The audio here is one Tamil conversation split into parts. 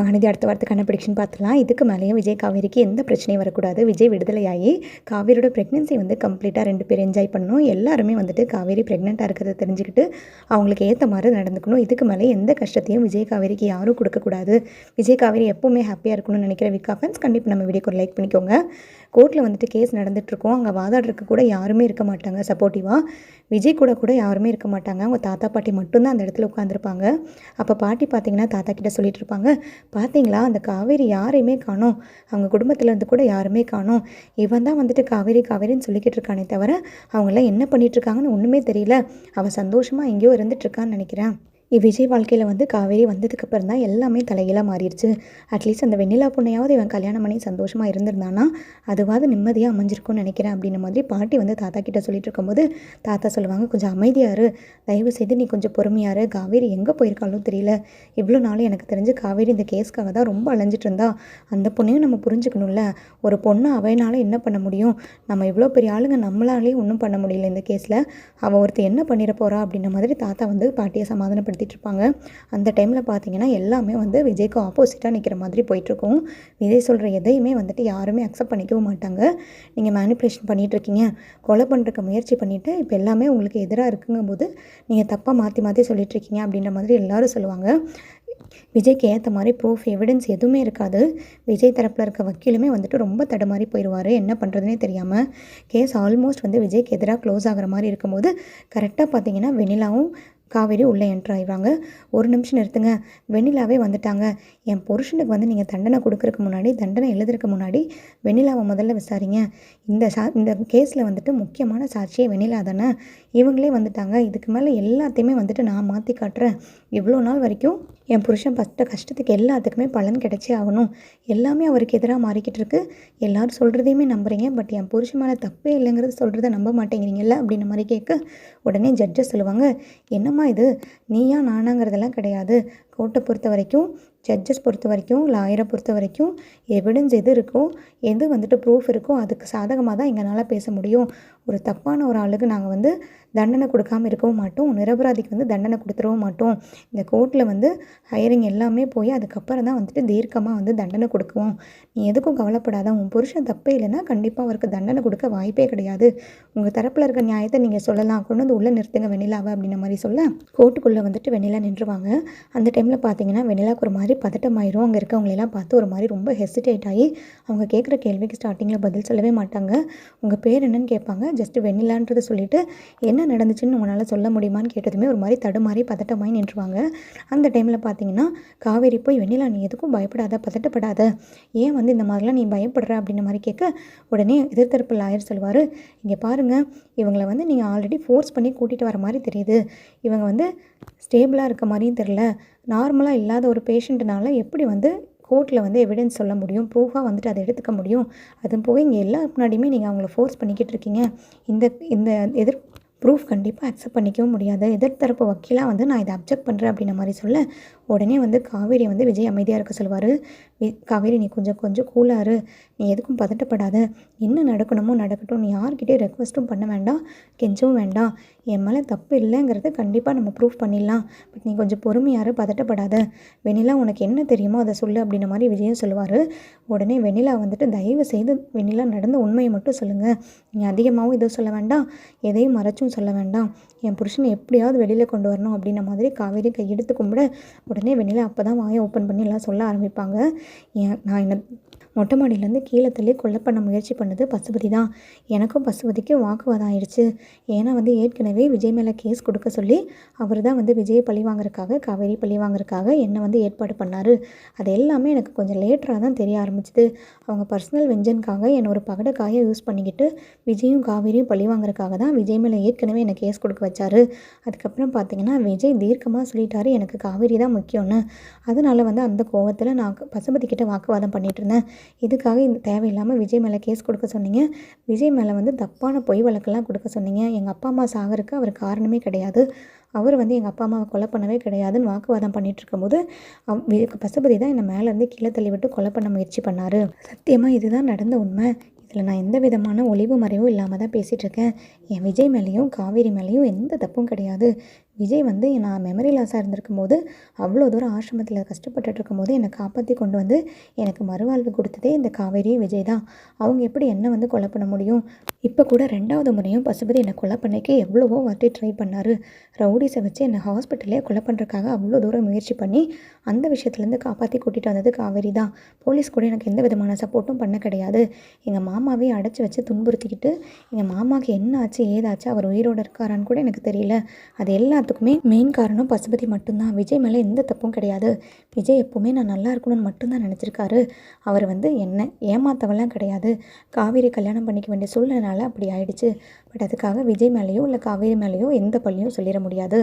அனுதி அடுத்த வாரத்துக்கான ப்ரிடிக்ஷன் பார்த்துலாம் இதுக்கு மேலேயும் விஜய் காவேரிக்கு எந்த பிரச்சனையும் வரக்கூடாது. விஜய் விடுதலையாகி காவேரியோட ப்ரெக்னென்சி வந்து கம்ப்ளீட்டாக ரெண்டு பேர் என்ஜாய் பண்ணணும். எல்லாருமே வந்துட்டு காவேரி ப்ரெக்னெண்ட்டாக இருக்கிறத தெரிஞ்சுக்கிட்டு அவங்களுக்கு ஏற்ற மாதிரி நடந்துக்கணும். இதுக்கு மேலே எந்த கஷ்டத்தையும் விஜய் காவேரிக்கு யாரும் கொடுக்கக்கூடாது விஜய் காவேரி எப்போவுமே ஹாப்பியாக இருக்கணும்னு நினைக்கிற விக்கா ஃபேன்ஸ் கண்டிப்பாக நம்ம வீடியோக்கு லைக் பண்ணிக்கோங்க. கோர்ட்டில் வந்துட்டு கேஸ் நடந்துகிட்ருக்கோம் அங்கே வாதாடுறதுக்கு கூட யாருமே இருக்க மாட்டாங்க சப்போர்ட்டிவாக விஜய் கூட கூட யாருமே இருக்க மாட்டாங்க. அவங்க தாத்தா பாட்டி மட்டும்தான் அந்த இடத்துல உட்காந்துருப்பாங்க அப்போ பாட்டி பார்த்தீங்கன்னா தாத்தா கிட்ட சொல்லிட்டு இருப்பாங்க பார்த்தீங்களா? அந்த காவேரி யாரையுமே காணோம். அவங்க குடும்பத்துல இருந்து கூட யாருமே காணோம். இவன் தான் வந்துட்டு காவேரி காவேரின்னு சொல்லிக்கிட்டு இருக்கானே தவிர அவங்களாம் என்ன பண்ணிட்டு இருக்காங்கன்னு ஒன்றுமே தெரியல. அவள் சந்தோஷமாக எங்கேயோ இருந்துட்டு இருக்கான்னு நினைக்கிறேன். விஜய் வாழ்க்கையில் வந்து காவேரி வந்ததுக்கப்புறம் தான் எல்லாமே தலைகீழாக மாறிடுச்சு. அட்லீஸ்ட் அந்த வெண்ணிலா பொண்ணையாவது இவன் கல்யாணம் பண்ணி சந்தோஷமாக இருந்திருந்தானா? அதுவாது நிம்மதியாக அமைஞ்சிருக்கும்னு நினைக்கிறேன் அப்படின்ன மாதிரி பாட்டி வந்து தாத்தா கிட்ட சொல்லிட்டு இருக்கும்போது தாத்தா சொல்லுவாங்க கொஞ்சம் அமைதியாரு தயவு செய்து நீ கொஞ்சம் பொறுமையாரு காவேரி எங்கே போயிருக்காலும் தெரியல. இவ்வளோ நாள் எனக்கு தெரிஞ்சு காவேரி இந்த கேஸ்க்காக தான் ரொம்ப அலைஞ்சிட்டு இருந்தா. அந்த பொண்ணையும் நம்ம புரிஞ்சுக்கணும்ல. ஒரு பொண்ணு அவையினால என்ன பண்ண முடியும்? நம்ம இவ்வளோ பெரிய ஆளுங்க நம்மளாலேயும் ஒன்றும் பண்ண முடியல இந்த கேஸில். அவள் ஒருத்தர் என்ன பண்ணிட போகிறா அப்படின்ற மாதிரி தாத்தா வந்து பாட்டியை சமாதானப்படுத்தி இருப்பாங்க அந்த டைமில் பார்த்தீங்கன்னா எல்லாமே வந்து விஜய்க்கு ஆப்போசிட்டாக நிற்கிற மாதிரி போயிட்டுருக்கும். விஜய் சொல்கிற எதையுமே வந்துட்டு யாருமே அக்செப்ட் பண்ணிக்கவும் மாட்டாங்க. நீங்கள் மேனிப்புலேஷன் பண்ணிகிட்ருக்கீங்க கொலை பண்ணுறக்க முயற்சி பண்ணிவிட்டு இப்போ எல்லாமே உங்களுக்கு எதிராக இருக்குங்கும்போது நீங்கள் தப்பாக மாற்றி மாற்றி சொல்லிகிட்ருக்கீங்க அப்படின்ற மாதிரி எல்லோரும் சொல்லுவாங்க. விஜய்க்கு ஏற்ற மாதிரி ப்ரூஃப் எவிடன்ஸ் எதுவுமே இருக்காது. விஜய் தரப்பில் இருக்க வக்கீலுமே வந்துட்டு ரொம்ப தடுமாறி போயிடுவார் என்ன பண்ணுறதுனே தெரியாமல் கேஸ் ஆல்மோஸ்ட் வந்து விஜய்க்கு எதிராக க்ளோஸ் ஆகிற மாதிரி இருக்கும்போது கரெக்டாக பார்த்தீங்கன்னா வெனிலாவும் காவேரி உள்ளே என்ட்ரு ஆயிடுவாங்க. ஒரு நிமிஷம் நிறுத்துங்க. வெண்ணிலாவே வந்துட்டாங்க. என் புருஷனுக்கு வந்து நீங்கள் தண்டனை கொடுக்கறதுக்கு முன்னாடி தண்டனை எழுதுறதுக்கு முன்னாடி வெண்ணிலாவை முதல்ல விசாரிங்க. இந்த சா இந்த கேஸில் வந்துட்டு முக்கியமான சாட்சியே வெண்ணிலா தானே? இவங்களே வந்துட்டாங்க. இதுக்கு மேலே எல்லாத்தையுமே வந்துட்டு நான் மாற்றி காட்டுறேன். இவ்வளோ நாள் வரைக்கும் என் புருஷன் பட்ட கஷ்டத்துக்கு எல்லாத்துக்குமே பலன் கிடைச்சே ஆகணும். எல்லாமே அவருக்கு எதிராக மாறிக்கிட்டு இருக்கு. எல்லாரும் சொல்கிறதையுமே நம்புறீங்க. பட் என் புருஷன் மேலே தப்பே இல்லைங்கிறது சொல்கிறத நம்ப மாட்டேங்கிறீங்கல்ல? அப்படின்ற மாதிரி கேட்க உடனே ஜட்ஜஸ் சொல்லுவாங்க என்னம்மா இது? நீயா நானாங்கிறதெல்லாம் கிடையாது. கோர்ட்டை பொறுத்த வரைக்கும் ஜட்ஜஸ் பொறுத்த வரைக்கும் லாயரை பொறுத்த வரைக்கும் எவிடன்ஸ் எது இருக்கோ எது வந்துட்டு ப்ரூஃப் இருக்கோ அதுக்கு சாதகமாக தான் எங்களால் பேச முடியும். ஒரு தப்பான ஒரு ஆளுக்கு நாங்கள் வந்து தண்டனை கொடுக்காம இருக்கவும் மாட்டோம். நிரபராதிக்கு வந்து தண்டனை கொடுத்துடவும் மாட்டோம். இந்த கோர்ட்டில் வந்து ஹையரிங் எல்லாமே போய் அதுக்கப்புறம் தான் வந்துட்டு தீர்க்கமாக வந்து தண்டனை கொடுக்குவோம். நீ எதுக்கும் கவலைப்படாத. உன் புருஷன் தப்பே இல்லைன்னா கண்டிப்பாக அவருக்கு தண்டனை கொடுக்க வாய்ப்பே கிடையாது. உங்கள் தரப்பில் இருக்க நியாயத்தை நீங்கள் சொல்லலாம். கொண்டு வந்து உள்ளே நிறுத்துங்க வெண்ணிலாவை அப்படின்ன மாதிரி சொல்ல. கோர்ட்டுக்குள்ளே வந்துட்டு வெண்ணிலா நின்றுவாங்க. அந்த டைமில் பார்த்தீங்கன்னா வெண்ணிலாவுக்கு ஒரு மாதிரி பதட்டமாயிரும். அங்கே இருக்கவங்களெல்லாம் பார்த்து ஒரு மாதிரி ரொம்ப ஹெசிடேட் ஆகி அவங்க கேட்குற கேள்விக்கு ஸ்டார்டிங்கில் பதில் சொல்லவே மாட்டாங்க. உங்கள் பேர் என்னன்னு கேட்பாங்க. ஜஸ்ட் வெண்ணிலான்றதை சொல்லிட்டு என்ன நடந்துச்சுன்னு உங்களால் சொல்ல முடியுமான்னு கேட்டதுமே ஒரு மாதிரி தடுமாறி பதட்டமாகி நின்றுவாங்க. அந்த டைமில் பார்த்தீங்கன்னா காவேரி போய் வெண்ணிலா நீ எதுக்கும் பயப்படாத பதட்டப்படாத. ஏன் வந்து இந்த மாதிரிலாம் நீ பயப்படுற? அப்படின்ற மாதிரி கேட்க உடனே எதிர்த்தரப்பு லாயர் சொல்லுவார் இங்கே பாருங்கள் இவங்களை வந்து நீங்கள் ஆல்ரெடி ஃபோர்ஸ் பண்ணி கூட்டிகிட்டு வர மாதிரி தெரியுது. இவங்க வந்து ஸ்டேபிளாக இருக்க மாதிரியும் தெரில நார்மலாக இல்லாத ஒரு பேஷண்ட்டுனால எப்படி வந்து கோர்ட்டில் வந்து எவிடன்ஸ் சொல்ல முடியும்? ப்ரூஃபாக வந்துட்டு அதை எடுத்துக்க முடியும்? அதுவும் போக இங்கே எல்லா முன்னாடியுமே நீங்கள் அவங்கள ஃபோர்ஸ் பண்ணிக்கிட்டு இருக்கீங்க. இந்த இந்த எதிர் ப்ரூஃப் கண்டிப்பாக அக்செப்ட் பண்ணிக்கவும் முடியாது. எதிர்த்தரப்பு வக்கீலாக வந்து நான் இதை அப்ஜெக்ட் பண்ணுறேன் அப்படின்ற மாதிரி சொல்ல உடனே வந்து காவேரி வந்து விஜய் அமைதியாக இருக்க சொல்லுவார். காவேரி நீ கொஞ்சம் கொஞ்சம் கூலாரு நீ எதுக்கும் பதட்டப்படாத. என்ன நடக்கணுமோ நடக்கட்டும். நீ யார்கிட்டயும் ரெக்வஸ்ட்டும் பண்ண வேண்டாம். கெஞ்சவும் வேண்டாம். என் மேலே தப்பு இல்லைங்கிறத கண்டிப்பாக நம்ம ப்ரூஃப் பண்ணிடலாம். பட் நீ கொஞ்சம் பொறுமையாரு பதட்டப்படாத. வெண்ணிலா உனக்கு என்ன தெரியுமோ அதை சொல்லு அப்படின்ற மாதிரி விஜயம் சொல்லுவார். உடனே வெண்ணிலா வந்துட்டு தயவு செய்து வெண்ணிலா நடந்த உண்மையை மட்டும் சொல்லுங்கள் நீ அதிகமாகவும் எதுவும் சொல்ல வேண்டாம். எதையும் மறைச்சும் சொல்ல வேண்டாம். என் புருஷனை எப்படியாவது வெளியில் கொண்டு வரணும் அப்படின்ற மாதிரி காவேரி கையெடுத்து கும்பிட உடனே வெண்ணிலா அப்போ தான் வாயை ஓப்பன் பண்ணி எல்லாம் சொல்ல ஆரம்பிப்பாங்க. ஏன் நான் என்ன மொட்டை மாடியிலேருந்து கீழே தள்ளி கொலை பண்ண முயற்சி பண்ணது பசுபதி தான். எனக்கும் பசுபதிக்கும் வாக்குவாதம் ஆயிடுச்சு. ஏன்னா வந்து ஏற்கனவே விஜய் மேலே கேஸ் கொடுக்க சொல்லி அவர் தான் வந்து விஜய் பழி வாங்குறக்காக காவேரி பழி வாங்குறதுக்காக என்னை வந்து ஏற்பாடு பண்ணார். அது எல்லாமே எனக்கு கொஞ்சம் லேட்டராக தான் தெரிய ஆரம்பிச்சுது. அவங்க பர்சனல் வெஞ்சனுக்காக என்னை ஒரு பகடக்காயை யூஸ் பண்ணிக்கிட்டு விஜயும் காவேரியும் பழி வாங்குறதுக்காக தான் விஜய் மேலே ஏற்கனவே என்னை கேஸ் கொடுக்க வச்சாரு. அதுக்கப்புறம் பார்த்தீங்கன்னா விஜய் தீர்க்கமாக சொல்லிட்டாரு. எனக்கு காவேரி தான் முக்கியம்னு. அதனால் வந்து அந்த கோவத்தில் நான் பசுபதி கிட்ட வாக்குவாதம் பண்ணிகிட்டு இருந்தேன். இதுக்காக இந்த தேவையில்லாமல் விஜய் மேலே கேஸ் கொடுக்க சொன்னீங்க. விஜய் மேலே வந்து தப்பான பொய் வழக்கெல்லாம் கொடுக்க சொன்னீங்க. எங்கள் அப்பா அம்மா சாகருக்கு அவர் காரணமே கிடையாது. அவர் வந்து எங்கள் அப்பா அம்மாவை கொலை பண்ணவே கிடையாதுன்னு வாக்குவாதம் பண்ணிட்டு இருக்கும்போது அவ் பசுபதி தான் என்னை மேலேருந்து கீழே தள்ளி விட்டு கொலை பண்ண முயற்சி பண்ணார். சத்தியமாக இதுதான் நடந்த உண்மை. இதில் நான் எந்த விதமான ஒளிவு மறைவும் இல்லாமல் தான் பேசிகிட்டு இருக்கேன். என் விஜய் மேலேயும் காவேரி மேலேயும் எந்த தப்பும் கிடையாது. விஜய் வந்து நான் மெமரி லாஸாக இருந்திருக்கும் போது அவ்வளோ தூரம் ஆசிரமத்தில் கஷ்டப்பட்டுட்டு இருக்கும்போது என்னை காப்பாற்றி கொண்டு வந்து எனக்கு மறுவாழ்வு கொடுத்ததே இந்த காவேரி விஜய் தான். அவங்க எப்படி என்ன வந்து கொலை பண்ண முடியும்? இப்போ கூட ரெண்டாவது முறையும் பசுபதி என்னை கொலை பண்ணிக்க எவ்வளவோ வாட்டி ட்ரை பண்ணார். ரவுடிஸை வச்சு என்னை ஹாஸ்பிட்டலே கொலை பண்ணுறதுக்காக அவ்வளோ தூரம் முயற்சி பண்ணி அந்த விஷயத்துலேருந்து காப்பாற்றி கூட்டிகிட்டு வந்தது காவேரி தான். போலீஸ் கூட எனக்கு எந்த விதமான சப்போர்ட்டும் பண்ண கிடையாது. எங்கள் மாமாவே அடைச்சி வச்சு துன்புறுத்திக்கிட்டு எங்கள் மாமாவுக்கு என்ன ஆச்சு ஏதாச்சு அவர் உயிரோடு இருக்காரான்னு கூட எனக்கு தெரியல. அது எல்லாத்துக்குமே மெயின் காரணம் பசுபதி மட்டும்தான். விஜய் மேலே எந்த தப்பும் கிடையாது. விஜய் எப்போவுமே நான் நல்லா இருக்கணும்னு மட்டும்தான் நினச்சிருக்காரு. அவர் வந்து என்ன ஏமாத்தவெல்லாம் கிடையாது. காவேரி கல்யாணம் பண்ணிக்க வேண்டிய சூழ்நிலைனால அப்படி ஆயிடுச்சு. பட் அதுக்காக விஜய் மேலேயோ இல்லை காவேரி மேலேயோ எந்த பள்ளியும் சொல்லிட முடியாது.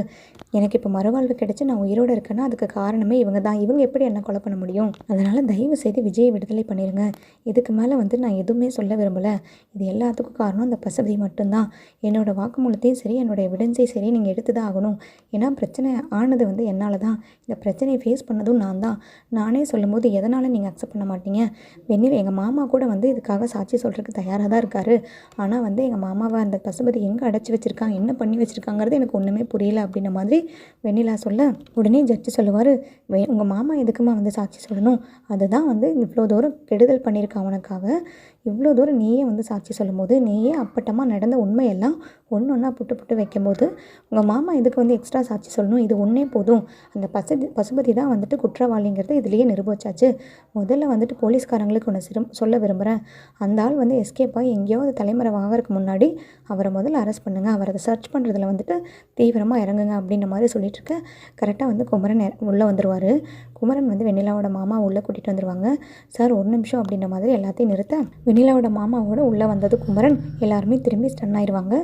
எனக்கு இப்போ மறுவாழ்வு கிடைச்சி நான் உயிரோடு இருக்கேன்னா அதுக்கு காரணமே இவங்க தான். இவங்க எப்படி என்ன கொலை பண்ண முடியும்? அதனால் தயவு செய்து விஜயை விடுதலை பண்ணிடுங்க இதுக்கு மேலே வந்து நான் எதுவுமே சொல்ல விரும்பலை. இது எல்லாத்துக்கும் காரணம் அந்த பசுபதி மட்டும்தான். என்னோடய வாக்குமூலத்தையும் சரி என்னோடய எவிடன்ஸையும் சரி நீங்கள் எடுத்து தான் ஆகணும். ஏன்னா பிரச்சனை ஆனது வந்து என்னால் தான். இந்த பிரச்சனையை ஃபேஸ் பண்ணதும் நான் தான். நானே சொல்லும்போது எதனால் நீங்கள் அக்செப்ட் பண்ண மாட்டீங்க? வெண்ணில் எங்கள் மாமா கூட வந்து இதுக்காக சாட்சி சொல்கிறதுக்கு தயாராக தான் இருக்கார். ஆனால் வந்து எங்கள் மாமாவை அந்த பசுபதி எங்கே அடைச்சி வச்சுருக்காங்க என்ன பண்ணி வச்சுருக்காங்கிறது எனக்கு ஒன்றுமே புரியல அப்படின்ன மாதிரி வெண்ணிலா சொல்ல உடனே ஜட்ஜி சொல்லுவார் வே உங்கள் மாமா எதுக்குமா வந்து சாட்சி சொல்லணும்? அதுதான் வந்து இவ்வளோ தூரம் கெடுதல் பண்ணியிருக்கான் அவனுக்காக இவ்வளோ தூரம் நீயே வந்து சாட்சி சொல்லும்போது நீயே அப்பட்டமாக நடந்த உண்மையெல்லாம் ஒன்று ஒன்றா புட்டு புட்டு வைக்கும்போது உங்கள் மாமா இதுக்கு வந்து எக்ஸ்ட்ரா சாட்சி சொல்லணும்? இது ஒன்றே போதும். அந்த பசுதி பசுபதி தான் வந்துட்டு குற்றவாளிங்கிறது இதுலேயே நிரூபிச்சாச்சு முதல்ல வந்துட்டு போலீஸ்காரங்களுக்கு ஒன்று சிரம் சொல்ல விரும்புகிறேன் அந்த ஆள் வந்து எஸ்கேப் ஆகி எங்கேயாவது தலைமுறை வாங்கறதுக்கு முன்னாடி அவரை முதல்ல அரெஸ்ட் பண்ணுங்கள் அவரை சர்ச் பண்ணுறதுல வந்துட்டு தீவிரமாக இறங்குங்க அப்படின்ற மாதிரி சொல்லிட்டு இருக்க. கரெக்டாக வந்து குமரன் உள்ளே வந்துடுவார் குமரன் வந்து வெண்ணிலாவோட மாமா உள்ளே கூட்டிகிட்டு வந்துடுவாங்க சார் ஒரு நிமிஷம் அப்படின்ற மாதிரி எல்லாத்தையும் நிறுத்த வெண்ணிலாவோட மாமாவோட உள்ளே வந்தது குமரன். எல்லாருமே திரும்பி ஸ்டன் ஆயிடுவாங்க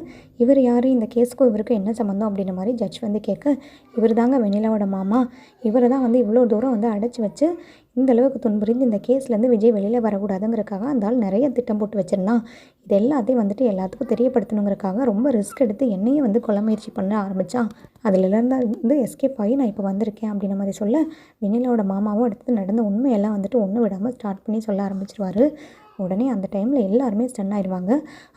இவர் யார்? இந்த கேஸுக்கும் இவருக்கும் என்ன சம்மந்தம் அப்படின்ற மாதிரி ஜட்ஜ் வந்து கேட்க இவர் தாங்க வெண்ணிலாவோட மாமா. இவரை தான் வந்து இவ்வளோ தூரம் வந்து அடைச்சி வச்சு இந்த அளவுக்கு துன்புரிந்து இந்த கேஸ்லேருந்து விஜய் வெளியில் வரக்கூடாதுங்கிறக்காக அந்த ஆள் நிறைய திட்டம் போட்டு வச்சிருந்தான். இது எல்லாத்தையும் வந்துட்டு எல்லாத்துக்கும் தெரியப்படுத்தணுங்கிறக்காக ரொம்ப ரிஸ்க் எடுத்து என்னையும் வந்து கொலை முயற்சி பண்ண ஆரம்பித்தான் அதுலேருந்து வந்து எஸ்கேப் ஆகி நான் இப்போ வந்திருக்கேன் அப்படின்ற மாதிரி சொல்ல வெண்ணிலாவோட மாமாவும் அடுத்து நடந்த உண்மையெல்லாம் வந்துட்டு ஒன்று விடாமல் ஸ்டார்ட் பண்ணி சொல்ல ஆரம்பிச்சிருவார். உடனே அந்த டைமில் எல்லாருமே ஸ்டன் ஆயிடுவாங்க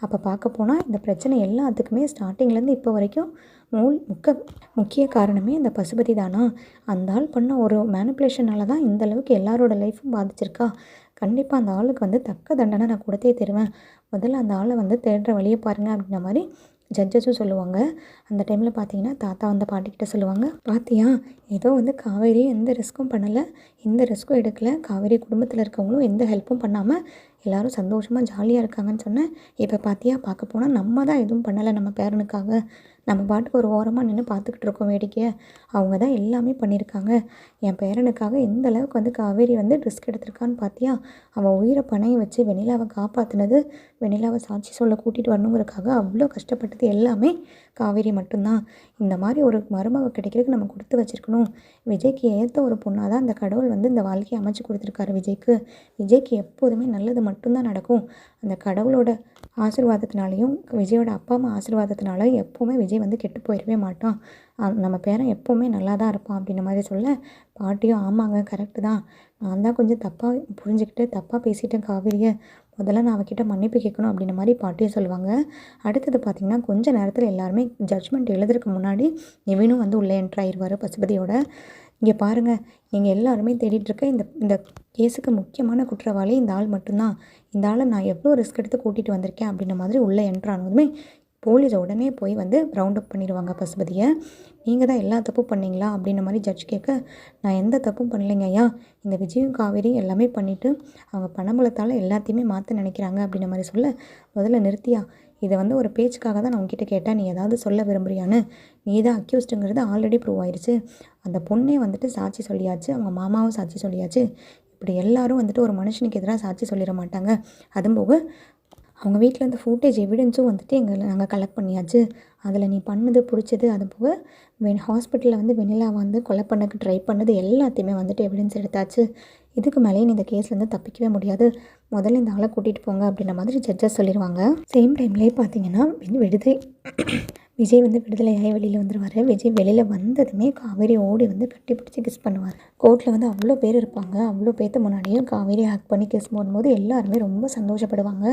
அப்போ பார்க்க போனால் இந்த பிரச்சனை எல்லாத்துக்குமே ஸ்டார்டிங்லேருந்து இப்போ வரைக்கும் மூல் முக்க முக்கிய காரணமே இந்த பசுபதி தானா? அந்த ஆள் பண்ண ஒரு மேனிப்புலேஷனால தான் இந்த அளவுக்கு எல்லாரோட லைஃப்பும் பாதிச்சிருக்கா? கண்டிப்பாக அந்த ஆளுக்கு வந்து தக்க தண்டனை நான் கொடுத்தே தருவேன். முதல்ல அந்த ஆளை வந்து தேடுற வழியை பாருங்கள் அப்படின்ற மாதிரி ஜட்ஜஸும் சொல்லுவாங்க. அந்த டைமில் பார்த்தீங்கன்னா தாத்தா வந்து பாட்டிக்கிட்ட சொல்லுவாங்க. பாத்தியா ஏதோ வந்து காவேரி எந்த ரிஸ்க்கும் பண்ணலை. எந்த ரிஸ்க்கும் எடுக்கலை. காவேரி குடும்பத்தில் இருக்கவங்களும் எந்த ஹெல்ப்பும் பண்ணாமல் எல்லோரும் சந்தோஷமாக ஜாலியாக இருக்காங்கன்னு சொன்னேன். இப்போ பார்த்தியா பார்க்க போனால் நம்ம தான் எதுவும் பண்ணலை நம்ம பேரனுக்காக. நம்ம பாட்டுக்கு ஒரு ஓரமாக நின்று பார்த்துக்கிட்டு இருக்கோம் வேடிக்கையை. அவங்க தான் எல்லாமே பண்ணியிருக்காங்க என் பேரனுக்காக எந்த அளவுக்கு வந்து காவேரி வந்து ரிஸ்க் எடுத்திருக்கான்னு பார்த்தியா அவன் உயிரை பணையை வச்சு வெண்ணிலாவை காப்பாற்றினது வெண்ணிலாவை சாட்சி சொல்ல கூட்டிகிட்டு வரணுங்கிறக்காக அவ்வளோ கஷ்டப்பட்டது எல்லாமே காவேரி மட்டும்தான். இந்த மாதிரி ஒரு மருமக கிடைக்கிறதுக்கு நம்ம கொடுத்து வச்சுருக்கணும். விஜய்க்கு ஏற்ற ஒரு பொண்ணாக தான் அந்த கடவுள் வந்து இந்த வாழ்க்கையை அமைச்சு கொடுத்துருக்காரு விஜய்க்கு. விஜய்க்கு எப்போதுமே நல்லது மட்டும்தான் நடக்கும். அந்த கடவுளோட ஆசீர்வாதத்தினாலையும் விஜயோட அப்பா அம்மா ஆசீர்வாதத்தினால எப்போவுமே விஜய் வந்து கெட்டு போயிடவே மாட்டான் நம்ம பேரன் எப்போவுமே நல்லா தான் இருப்பான் அப்படின்ற மாதிரி சொல்ல பாட்டியும் ஆமாங்க கரெக்டு தான். நான் தான் கொஞ்சம் தப்பாக புரிஞ்சுக்கிட்டு தப்பாக பேசிட்டேன் காவிரியை. முதல்ல நான் அவகிட்ட மன்னிப்பு கேட்கணும் அப்படின்ற மாதிரி பாட்டியும் சொல்லுவாங்க. அடுத்தது பார்த்திங்கன்னா கொஞ்ச நேரத்தில் எல்லாருமே ஜட்ஜ்மெண்ட் எழுதுறதுக்கு முன்னாடி நிவினும் வந்து உள்ளே என்ட்ராயிருவார் பசுபதியோட. இங்கே பாருங்கள் எங்கள் எல்லாருமே தேடிட்டுருக்க இந்த இந்த கேஸுக்கு முக்கியமான குற்றவாளி இந்த ஆள் மட்டும்தான். இந்த ஆளை நான் எவ்வளோ ரிஸ்க் எடுத்து கூட்டிகிட்டு வந்திருக்கேன் அப்படின்ற மாதிரி உள்ளே என்ட்ரானதுமே போலீஸை உடனே போய் வந்து ரவுண்ட் அப் பண்ணிடுவாங்க பசுபதியை. நீங்கள் தான் எல்லா தப்பும் பண்ணீங்களா? அப்படின்ற மாதிரி ஜட்ஜ் கேட்க நான் எந்த தப்பும் பண்ணலைங்க ஐயா. இந்த விஜயும் காவேரி எல்லாமே பண்ணிவிட்டு அவங்க பணபலத்தால் எல்லாத்தையுமே மாற்ற நினைக்கிறாங்க. அப்படின்ற மாதிரி சொல்ல முதல்ல நிறுத்தியா. இதை வந்து ஒரு பேச்சுக்காக தான் நான் உங்ககிட்ட கேட்டேன். நீ ஏதாவது சொல்ல விரும்புறியான்னு. நீ தான் அக்யூஸ்டுங்கிறது ஆல்ரெடி ப்ரூவ் ஆயிடுச்சு அந்த பொண்ணே வந்துட்டு சாட்சி சொல்லியாச்சு. அவங்க மாமாவும் சாட்சி சொல்லியாச்சு. இப்படி எல்லாரும் வந்துட்டு ஒரு மனுஷனுக்கு எதிராக சாட்சி சொல்லிட மாட்டாங்க. அதுவும் போக அவங்க வீட்டில் இருந்த ஃபுட்டேஜ் எவிடன்ஸும் வந்துட்டு எங்களை நாங்கள் கலெக்ட் பண்ணியாச்சு. அதில் நீ பண்ணது பிடிச்சது அது போக வென் ஹாஸ்பிட்டலில் வந்து வெண்ணிலா வந்து கொலை பண்ணக்கு ட்ரை பண்ணது எல்லாத்தையுமே வந்துட்டு எவிடன்ஸ் எடுத்தாச்சு. இதுக்கு மேலேயும் இந்த கேஸ்லேருந்து தப்பிக்கவே முடியாது. முதல்ல இந்த ஆளை கூட்டிகிட்டு போங்க அப்படின்ற மாதிரி ஜட்ஜஸ் சொல்லிடுவாங்க சேம் டைம்லேயே பார்த்தீங்கன்னா விடுதை விஜய் வந்து விடுதலையாகி வெளியில் வந்துடுவார் விஜய் வெளியில் வந்ததுமே காவேரி ஓடி வந்து கட்டி பிடிச்சி கிஸ் பண்ணுவார். கோர்ட்டில் வந்து அவ்வளோ பேர் இருப்பாங்க. அவ்வளோ பேர்த்து முன்னாடியும் காவேரி ஹேக் பண்ணி கிஸ் போடும்போது எல்லாருமே ரொம்ப சந்தோஷப்படுவாங்க.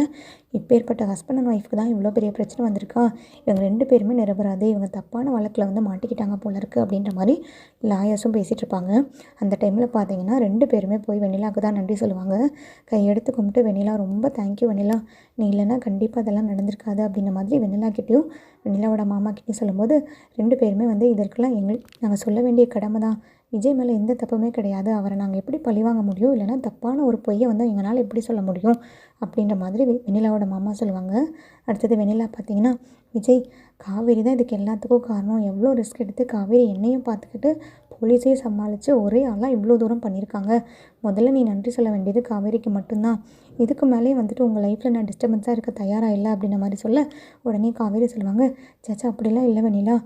இப்பேற்பட்ட ஹஸ்பண்ட் அண்ட் ஒய்ஃப்க்கு தான் இவ்வளோ பெரிய பிரச்சனை வந்திருக்கா? இவங்க ரெண்டு பேருமே நிரபராது. இவங்க தப்பான வழக்கில் வந்து மாட்டிக்கிட்டாங்க போல இருக்குது அப்படின்ற மாதிரி லாயர்ஸும் பேசிகிட்டு இருப்பாங்க. அந்த டைமில் பார்த்தீங்கன்னா ரெண்டு பேருமே போய் வெண்ணிலாவுக்கு தான் நன்றி சொல்லுவாங்க. கையெடுத்து கும்பிட்டு வெண்ணிலா ரொம்ப தேங்க்யூ வெண்ணிலா. நீ இல்லைன்னா கண்டிப்பாக அதெல்லாம் நடந்திருக்காது அப்படின்ற மாதிரி வெண்ணிலா கிட்டேயும் வெண்ணிலாவோட மாமா கிட்டே சொல்லும்போது ரெண்டு பேருமே வந்து இதற்கெல்லாம் எங்களுக்கு நாங்கள் சொல்ல வேண்டிய கடமை தான் விஜய் மேலே எந்த தப்புமே கிடையாது. அவரை நாங்கள் எப்படி பழிவாங்க முடியும்? இல்லைனா தப்பான ஒரு பொய்யை வந்து எங்களால் எப்படி சொல்ல முடியும்? அப்படின்ற மாதிரி வெ- வெண்ணிலாவோட மாமா சொல்லுவாங்க. அடுத்தது வெண்ணிலா பார்த்தீங்கன்னா விஜய் காவேரி தான் இதுக்கு எல்லாத்துக்கும் காரணம். எவ்வளோ ரிஸ்க் எடுத்து காவேரி என்னையும் பார்த்துக்கிட்டு போலீஸையும் சமாளித்து ஒரே ஆளாக இவ்வளோ தூரம் பண்ணியிருக்காங்க முதல்ல நீ நன்றி சொல்ல வேண்டியது காவேரிக்கு மட்டும்தான். இதுக்கு மேலேயும் வந்துட்டு உங்கள் லைஃப்பில் நான் டிஸ்டர்பன்ஸாக இருக்க தயாராக இல்லை அப்படின்ற மாதிரி சொல்ல உடனே காவேரி சொல்லுவாங்க சேச்சா அப்படிலாம் இல்லை வெண்ணிலா.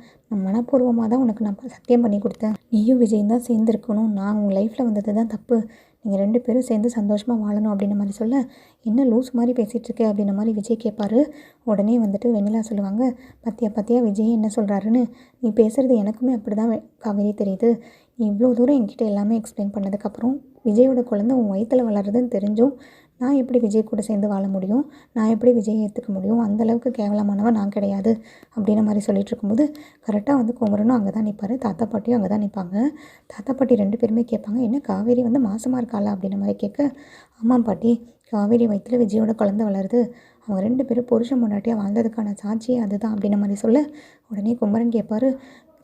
மனப்பூர்வமாக தான் உனக்கு நான் சத்தியம் பண்ணி கொடுத்தேன். நீயும் விஜயும் தான் சேர்ந்துருக்கணும். நான் உங்கள் லைஃப்பில் வந்தது தான் தப்பு. நீங்கள் ரெண்டு பேரும் சேர்ந்து சந்தோஷமாக வாழணும் அப்படின்ற மாதிரி சொல்ல என்ன லூஸ் மாதிரி பேசிகிட்டு இருக்கே? அப்படின்ற மாதிரி விஜய் கேட்பாரு உடனே வந்துட்டு வெண்ணிலா சொல்லுவாங்க பத்தியா பத்தியா விஜய் என்ன சொல்கிறாருன்னு நீ பேசுகிறது எனக்குமே அப்படி தான் காவேரி தெரியுது. நீ இவ்வளோ தூரம் என்கிட்ட எல்லாமே எக்ஸ்பிளைன் பண்ணதுக்கப்புறம் விஜயோட குழந்தை உன் வயிற்றில் வளருதுன்னு தெரிஞ்சும் நான் எப்படி விஜய் கூட சேர்ந்து வாழ முடியும்? நான் எப்படி விஜயை ஏற்றுக்க முடியும்? அந்தளவுக்கு கேவலமானவன் நான் கிடையாது. அப்படின்ற மாதிரி சொல்லிட்டு இருக்கும்போது கரெக்டாக வந்து குமரனும் அங்கே தான் நிற்பார் தாத்தா பாட்டியும் அங்கே தான் நிற்பாங்க தாத்தா பாட்டி ரெண்டு பேருமே கேட்பாங்க என்ன காவேரி வந்து மாசமாக இருக்காளா? அப்படின்ற மாதிரி கேட்க ஆமாம் பாட்டி காவேரி வயிற்றில் விஜயோட குழந்தை வளருது. அவங்க ரெண்டு பேரும் புருஷன் முன்னாட்டியாக வாழ்ந்ததுக்கான சாட்சியே அதுதான். அப்படின்ற மாதிரி சொல்ல உடனே குமரன் கேட்பாரு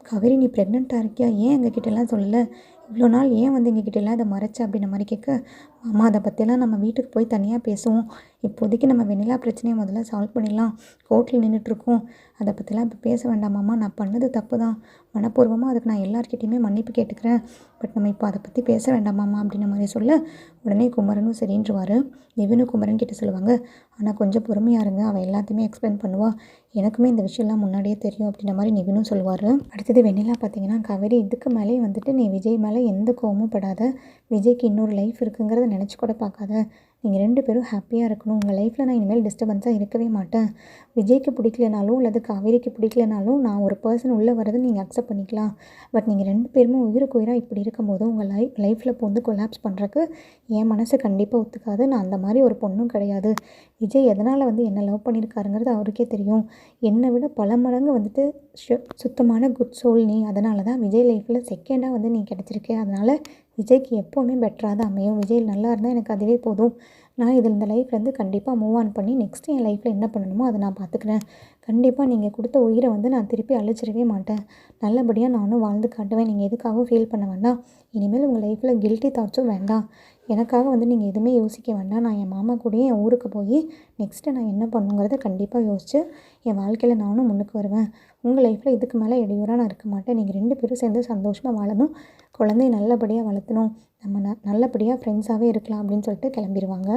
காவேரி நீ ப்ரெக்னெண்ட்டாக இருக்கியா? ஏன் எங்கள் கிட்டலாம் சொல்லலை? இவ்வளோ நாள் ஏன் வந்து எங்ககிட்டலாம் அதை மறைச்ச அப்படின்ற மாதிரி கேட்க மாமா அதை பற்றிலாம் நம்ம வீட்டுக்கு போய் தனியாக பேசுவோம். இப்போதைக்கு நம்ம வெண்ணிலா பிரச்சனையை முதல்ல சால்வ் பண்ணிடலாம். கோர்ட்டில் நின்றுட்டுருக்கோம் அதை பற்றிலாம் இப்போ பேச வேண்டாம் மாமா. நான் பண்ணது தப்பு தான் மனப்பூர்வமாக அதுக்கு நான் எல்லார்கிட்டயுமே மன்னிப்பு கேட்டுக்கிறேன். பட் நம்ம இப்போ அதை பற்றி பேச வேண்டாம் மாமா அப்படின்ற மாதிரி சொல்ல உடனே குமரனும் சரின்றுவார். நிவினும் குமரன் கிட்ட சொல்லுவாங்க ஆனால் கொஞ்சம் பொறுமையாக இருங்க. அவள் எல்லாத்தையுமே எக்ஸ்பிளைன் பண்ணுவா. எனக்குமே இந்த விஷயம்லாம் முன்னாடியே தெரியும் அப்படின்ற மாதிரி நிவினும் சொல்லுவார். அடுத்தது வெண்ணிலா பார்த்தீங்கன்னா கவரி இதுக்கு மேலே வந்துட்டு நீ விஜய் மேலே எந்த கோவமும் படாத விஜய்க்கு இன்னொரு லைஃப் இருக்குங்கிறத நினச்சி கூட பார்க்காத நீங்கள் ரெண்டு பேரும் ஹாப்பியாக இருக்கணும். உங்கள் லைஃப்பில் நான் இனிமேல் டிஸ்டர்பன்ஸாக இருக்கவே மாட்டேன். விஜய்க்கு பிடிக்கலனாலும் அல்லது காவேரிக்கு பிடிக்கலனாலும் நான் ஒரு பர்சன் உள்ளே வரதை நீங்கள் அக்செப்ட் பண்ணிக்கலாம். பட் நீங்கள் ரெண்டு பேருமே உயிருக்கு உயிராக இப்படி இருக்கும்போது உங்கள் லைஃப் லைஃப்பில் இப்போ வந்து கொலாப்ஸ் பண்ணுறக்கு என் மனசு கண்டிப்பாக ஒத்துக்காது. நான் அந்த மாதிரி ஒரு பொண்ணும் கிடையாது. விஜய் எதனால் வந்து என்ன லவ் பண்ணியிருக்காருங்கிறது அவருக்கே தெரியும். என்னை விட பல மடங்கு வந்துட்டு சுத்தமான குட் சோல் நீ. அதனால தான் விஜய் லைஃப்பில் செகண்டாக வந்து நீ கிடச்சிருக்கே. அதனால் விஜய்க்கு எப்போவுமே பெட்டராக தான் அமையும். விஜய் நல்லா இருந்தால் எனக்கு அதுவே போதும். நான் இதில் இந்த லைஃப்லேருந்து கண்டிப்பாக மூவ் ஆன் பண்ணி நெக்ஸ்ட் என் லைஃப்பில் என்ன பண்ணணுமோ அதை நான் பார்த்துக்கிறேன் கண்டிப்பாக நீங்கள் கொடுத்த உயிரை வந்து நான் திருப்பி அழிச்சிடவே மாட்டேன். நல்லபடியாக நானும் வாழ்ந்து காட்டுவேன். நீங்கள் எதுக்காகவும் ஃபீல் பண்ண வேண்டாம். இனிமேல் உங்கள் லைஃப்பில் கில்ட்டி தாட்ஸும் வேண்டாம். எனக்காக வந்து நீங்கள் எதுவுமே யோசிக்க வேண்டாம். நான் என் மாமா கூடயே என் ஊருக்கு போய் நெக்ஸ்ட்டு நான் என்ன பண்ணுங்கிறத கண்டிப்பாக யோசிச்சு என் வாழ்க்கையில் நானும் முன்னுக்கு வருவேன். உங்கள் லைஃப்பில் இதுக்கு மேலே இடையூறாக நான் இருக்க மாட்டேன். நீங்கள் ரெண்டு பேரும் சேர்ந்து சந்தோஷமாக வாழணும். குழந்தைய நல்லபடியாக வளர்த்தணும் நம்ம ந நல்லபடியாக ஃப்ரெண்ட்ஸாகவே இருக்கலாம் அப்படின்னு சொல்லிட்டு கிளம்பிடுவாங்க